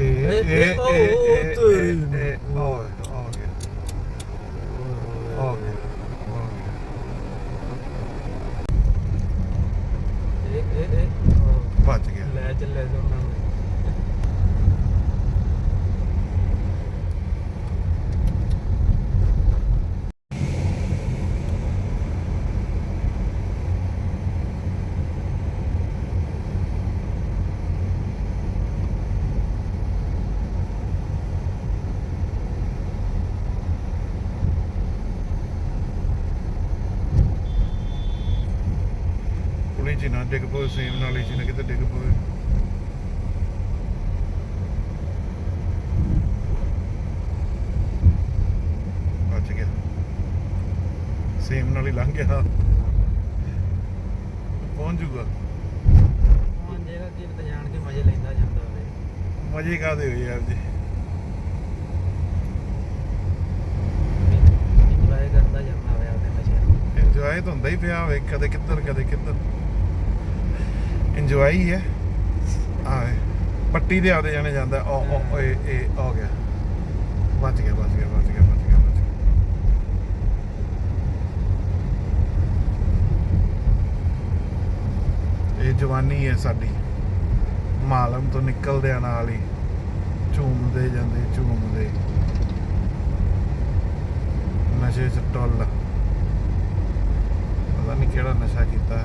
ਇਹ ਉਹ- ਤੇਰੀ ਨੂੰ। ਆ ਆ ਗਿਆ ਆ ਗਿਆ ਇਹ ਇਹ ਇਹ ਬਚ ਗਿਆ ਲੈ ਚੱਲੇ ਦੋਨਾਂ ਨੂੰ ਪੁਲੀ ਚ ਨਾ ਡਿੱਗ ਪਵੇ ਸੇਮ ਨਾਲੀ ਚ ਨਾ ਕਿਤੇ ਡਿੱਗ ਪਵੇ। ਬਚ ਗਿਆ। ਸੇਮ ਨਾਲ ਹੀ ਲੰਘ ਗਿਆ। ਪਹੁੰਚ ਜੂਗਾ ਹੁਣ ਜਿਹੜਾ ਤੀਰਥ ਜਾਣ ਕੇ ਮਜ਼ੇ ਲੈਂਦਾ ਜਾਂਦਾ ਹੋਵੇ। ਮਜ਼ੇ ਕਾਦੇ ਹੋਏ ਯਾਰ ਜੀ। ਇੰਜੋਏ ਕਰਦਾ ਜਾਂਦਾ ਹੋਵੇ ਆਪਣੇ ਨਸ਼ਿਆਂ ਨੂੰ। ਇੰਜੋਏ ਤਾਂ ਹੁੰਦਾ ਹੀ ਪਿਆ ਹੋਵੇ ਕਦੇ ਕਿੱਧਰ ਕਦੇ ਕਿੱਧਰ। ਇੰਜੋਏ ਹੀ ਹੈ। ਆਏ। ਪੱਟੀ ਦੇ ਆਦੇ ਜਾਣੇ ਜਾਂਦਾ। ਉਹ ਉਹ ਇਹ ਇਹ ਆ ਗਿਆ। ਬਚ ਗਿਆ ਬਚ ਗਿਆ ਬਚ ਗਿਆ ਬਚ ਗਿਆ ਬਚ ਗਿਆ। ਇਹ ਜਵਾਨੀ ਹੈ ਸਾਡੀ। ਮਾਲਮ ਤੋਂ ਨਿਕਲਦੇ ਨਾਲ ਹੀ ਝੂਮਦੇ ਜਾਂਦੇ ਝੂਮਦੇ। ਨਸ਼ੇ ਚ ਟੁੱਲ। ਪਤਾ ਨਹੀਂ ਕਿਹੜਾ ਨਸ਼ਾ ਕੀਤਾ।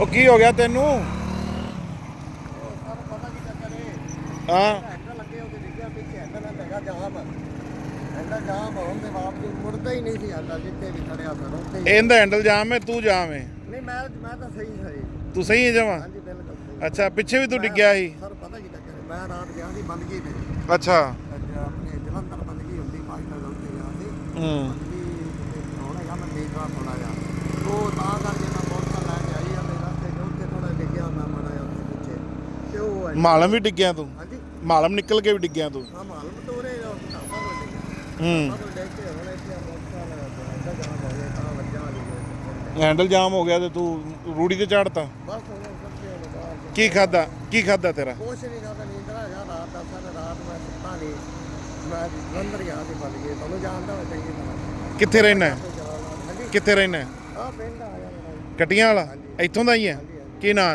ਉਹ ਕੀ ਹੋ ਗਿਆ ਤੈਨੂੰ? ਸਰ ਪਤਾ ਕੀ ਚੱਕਰ ਹੈ ਹੈਂਡਲ ਲੱਗੇ ਪਿੱਛੇ ਹੈਂਡਲ ਨਾਲ ਹੈਗਾ ਜਾਮ। ਹੈਂਡਲ ਜਾਮ ਹੋਣ ਦੇ ਬਾਵਜੂਦ ਮੁੜਦਾ ਹੀ ਨਹੀਂ ਸੀ ਹੈਂਡਲ ਜਿੱਥੇ ਵੀ ਖੜਿਆ ਸਰ ਉੱਥੇ ਹੀ। ਇਹਦਾ ਹੈਂਡਲ ਜਾਮ ਹੈ ਤੂੰ ਜਾਮ ਹੈ। ਨਹੀਂ ਮੈਂ ਮੈਂ ਤਾਂ ਸਹੀ ਸਹੀ ਤੂੰ ਸਹੀ ਹੈ ਜਮਾ? ਹਾਂਜੀ ਬਿਲਕੁਲ ਸਹੀ। ਅੱਛਾ ਪਿੱਛੇ ਵੀ ਤੂੰ ਡਿੱਗਿਆ ਸੀ? ਸਰ ਪਤਾ ਕੀ ਚੱਕਰ ਹੈ? ਮੈਂ ਰਾਤ ਗਿਆ ਸੀ ਬੰਦਗੀ ਤੇ ਅੱਛਾ। ਅੱਜ ਆਪਣੇ ਜਲੰਧਰ ਬੰਦਗੀ ਹੁੰਦੀ ਦੇ ਉੱਤੇ ਗਿਆ ਸੀ। ਹੂੰ। ਬੰਦਗੀ ਹੋਣਾ ਜਾਂ ਮੈਂ ਦੇਖ ਰਹਾ ਥੋੜਾ ਜਿਹਾ ਉਹ ਤਾਂ ਕਰਕੇ ਮੈਂ ਮੋਟਰ ਲੈ ਕੇ ਆਈ ਆ ਮੇਰੇ ਰਸਤੇ ਦੇ ਉੱਤੇ ਥੋੜਾ ਡਿੱਗਿਆ ਮੈਂ ਮੜਾ ਜਿਹਾ ਉੱਥੇ ਪਿੱਛੇ ਤੇ ਉਹ ਹੈ- ਮਾਲਮ ਵੀ ਡਿੱਗਿਆ ਤੂੰ। ਹਾਂਜੀ। ਮਾਲਮ ਨਿਕਲ ਕੇ ਵੀ ਡਿੱਗਿਆ ਤੂੰ। ਹਾਂ ਮਾਲੂਮ ਤੋਰੇ ਹੂੰ। ਜਾਮ ਹੋ ਗਿਆ ਤਾਂ ਵੱਜਾ ਲਈ ਹੈਂਡਲ ਜਾਮ ਹੋ ਗਿਆ ਤੇ ਤੂੰ ਰੂੜੀ ਤੇ ਚੜਤਾ ਕੀ। ਖਾਦਾ ਕੀ ਖਾਦਾ ਤੇਰਾ? ਕੁਛ ਨਹੀਂ ਕਰਦਾ ਨੀਂਦਰਾ ਹੈਗਾ ਰਾਤ ਦਾ ਸਾਰਾ ਰਾਤ ਮੈਂ ਸੁੱਤਾ ਨਹੀਂ ਮੈਂ ਜਲੰਧਰ ਗਿਆ ਸੀ ਬਣ ਗਏ ਤੁਹਾਨੂੰ ਜਾਣਦਾ ਮੈਂ ਚੰਗੀ ਤਰ੍ਹਾਂ ਕਿੱਥੇ ਰਹਿਣਾ ਕਿੱਥੇ ਰਹਿਣਾ ਆ ਪਿੰਡ ਆ ਗਿਆ। ਕਟੀਆਂ ਵਾਲਾ? ਇੱਥੋਂ ਦਾ ਹੀ ਹੈ? ਕੀ ਨਾਂ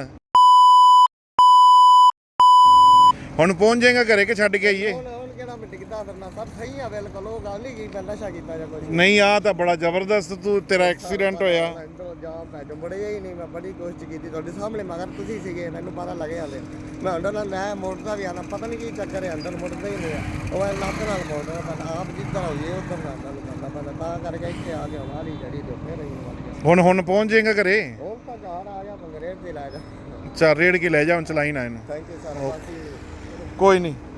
ਹੁਣ ਪਹੁੰਚ ਜਾਏਗਾ ਘਰੇ ਕਿ ਛੱਡ ਕੇ ਆਈਏ? ਹੁਣ ਹੁਣ ਕਿਹੜਾ ਮੈਂ ਡਿੱਗਦਾ ਫਿਰਨਾ? ਸਭ ਸਹੀ ਆ ਬਿਲਕੁਲ ਉਹ ਗੱਲ ਨਹੀਂ ਕੀ ਮੈਂ ਨਸ਼ਾ ਕੀਤਾ ਜਾਂ ਕੁਝ ਨਹੀਂ ਆ ਤਾਂ ਬੜਾ ਜ਼ਬਰਦਸਤ ਤੂੰ ਤੇਰਾ ਐਕਸੀਡੈਂਟ ਹੋਇਆ। ਜਾ ਮੁੜਿਆ ਹੀ ਨਹੀਂ ਮੈਂ ਬੜੀ ਕੋਸ਼ਿਸ਼ ਕੀਤੀ ਤੁਹਾਡੇ ਸਾਹਮਣੇ ਮਗਰ ਤੁਸੀਂ ਸੀਗੇ ਮੈਨੂੰ ਪਤਾ ਲੱਗਿਆ ਹਲੇ। ਮੈਂ ਅੰਦਰ ਨਾਲ ਲੈ ਮੋੜਦਾ ਵੀ ਆਣਾ ਪਤਾ ਨਹੀਂ ਕੀ ਚੱਕਰ ਹੈ ਅੰਦਰ ਮੁੜਦਾ ਹੀ ਨਹੀਂ ਆ। ਉਹ ਐ ਲੱਤ ਨਾਲ ਮੋੜਦਾ ਪਰ ਆਪ ਜਿੱਦਾਂ ਹੋਈਏ ਉਧਰ ਨਾਲ ਨਾਲ ਕਰਦਾ ਪਤਾ ਤਾਂ ਕਰਕੇ ਇੱਥੇ ਆ ਗਿਆ ਵਾਲੀ ਜੜੀ ਤੇ ਫੇਰ ਹੀ ਵੱਜ ਗਿਆ ਹੁਣ ਹੁਣ ਪਹੁੰਚ ਜਾਏਗਾ ਘਰੇ? ਹੁਣ ਤਾਂ ਘਰ ਆ ਗਿਆ ਬੰਗਰੇਟ ਤੇ ਲੈ ਜਾ। ਚੱਲ ਰੇੜ ਕੇ ਲੈ ਜਾ ਹੁਣ ਚਲਾਈ ਨਾ ਇਹਨੂੰ। ਥੈਂਕ ਯੂ ਸਰ ਬਾਕੀ ਕੋਈ ਨਹੀਂ।